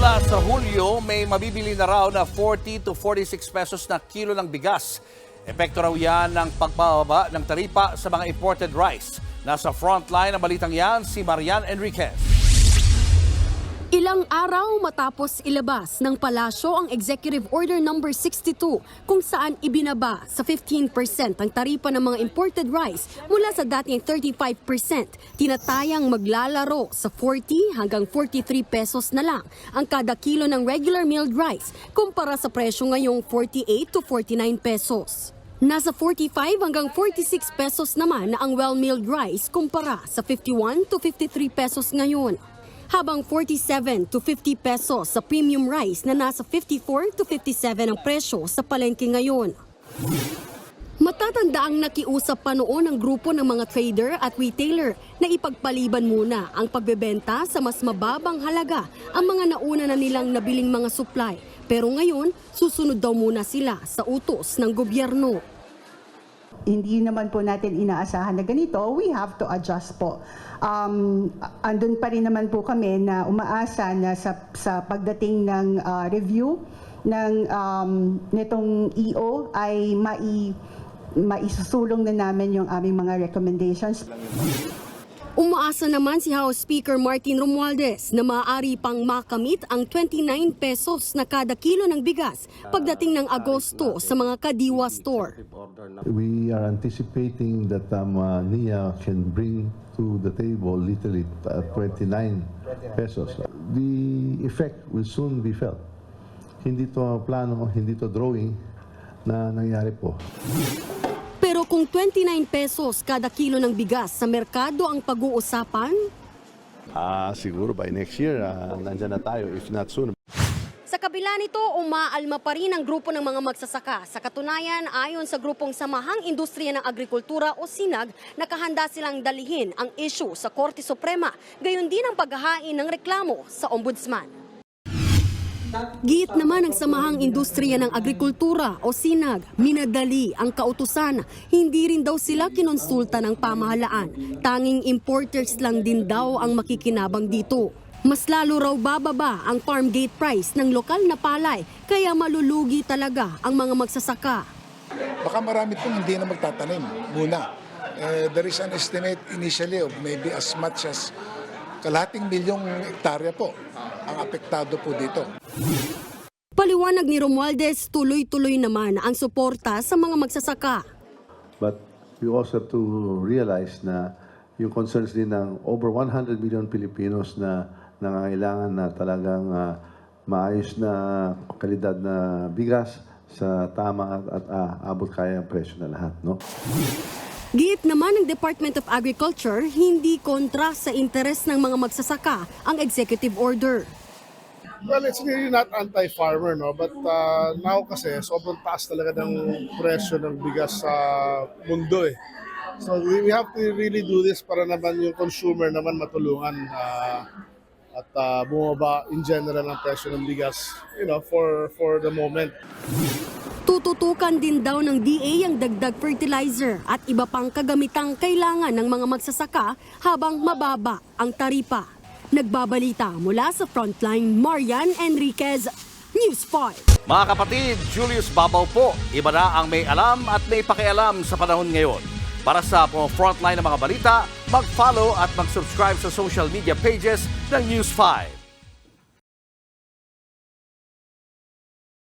Mula sa Hulyo, may mabibili na raw na 40 to 46 pesos na kilo ng bigas. Epekto raw yan ng pagbababa ng taripa sa mga imported rice. Nasa frontline ng balitang yan si Marian Enriquez. Ilang araw matapos ilabas ng palasyo ang Executive Order No. 62 kung saan ibinaba sa 15% ang taripa ng mga imported rice mula sa dating 35%, tinatayang maglalaro sa 40 hanggang 43 pesos na lang ang kada kilo ng regular milled rice kumpara sa presyo ngayong 48 to 49 pesos. Nasa 45 hanggang 46 pesos naman na ang well-milled rice kumpara sa 51 to 53 pesos ngayon habang 47 to 50 pesos sa premium rice na nasa 54 to 57 ang presyo sa palengke ngayon. Matatanda ang nakiusap pa noon ang grupo ng mga trader at retailer na ipagpaliban muna ang pagbebenta sa mas mababang halaga ang mga nauna na nilang nabiling mga supply. Pero ngayon, susunod daw muna sila sa utos ng gobyerno. Hindi naman po natin inaasahan na ganito, we have to adjust po. Um, andun pa rin naman po kami na umaasa na sa, sa pagdating ng uh, review ng um, nitong EO ay mai, maisusulong na namin yung aming mga recommendations. Umaasa naman si House Speaker Martin Romualdez na maaari pang makamit ang 29 pesos na kada kilo ng bigas pagdating ng Agosto sa mga kadiwa store. We are anticipating that um, uh, NIA can bring to the table literally uh, 29 pesos. The effect will soon be felt. Hindi to plano, hindi to drawing na nangyari po. Pero kung 29 pesos kada kilo ng bigas sa merkado ang pag-uusapan, Ah, siguro by next year, uh, nandyan na tayo, if not soon. Sa kabila nito, umaalma pa rin ang grupo ng mga magsasaka. Sa katunayan, ayon sa grupong Samahang Industriya ng Agrikultura o SINAG, nakahanda silang dalihin ang issue sa Korte Suprema, gayon din ang paghahain ng reklamo sa Ombudsman. Giit naman ng Samahang Industriya ng Agrikultura o SINAG, minadali ang kautusan. Hindi rin daw sila kinonsulta ng pamahalaan. Tanging importers lang din daw ang makikinabang dito. Mas lalo raw bababa ang farm gate price ng lokal na palay, kaya malulugi talaga ang mga magsasaka. baka marami pong hindi na magtatanim muna. Eh, there is an estimate initially of maybe as much as kalahating milyong hektarya po ang apektado po dito. Paliwanag ni Romualdez, tuloy-tuloy naman ang suporta sa mga magsasaka. But we also have to realize na yung concerns din ng over 100 million Filipinos na nangangailangan na talagang ah, maayos na kalidad na bigas sa tama at, at ah, abot kaya ang presyo na lahat. No? Giit naman ng Department of Agriculture, hindi kontra sa interes ng mga magsasaka ang executive order. Well, it's really not anti-farmer, no? But uh, now kasi, sobrang taas talaga ng presyo ng bigas sa mundo eh. So we, we have to really do this para naman yung consumer naman matulungan uh, at uh, bumaba in general ang presyo ng bigas, you know, for for the moment. Tututukan din daw ng DA ang dagdag fertilizer at iba pang kagamitang kailangan ng mga magsasaka habang mababa ang taripa. Nagbabalita mula sa Frontline, Marian Enriquez, News 5. Mga kapatid, Julius Babaw po. Iba na ang may alam at may pakialam sa panahon ngayon. Para sa mga frontline ng mga balita, mag-follow at mag-subscribe sa social media pages ng News 5.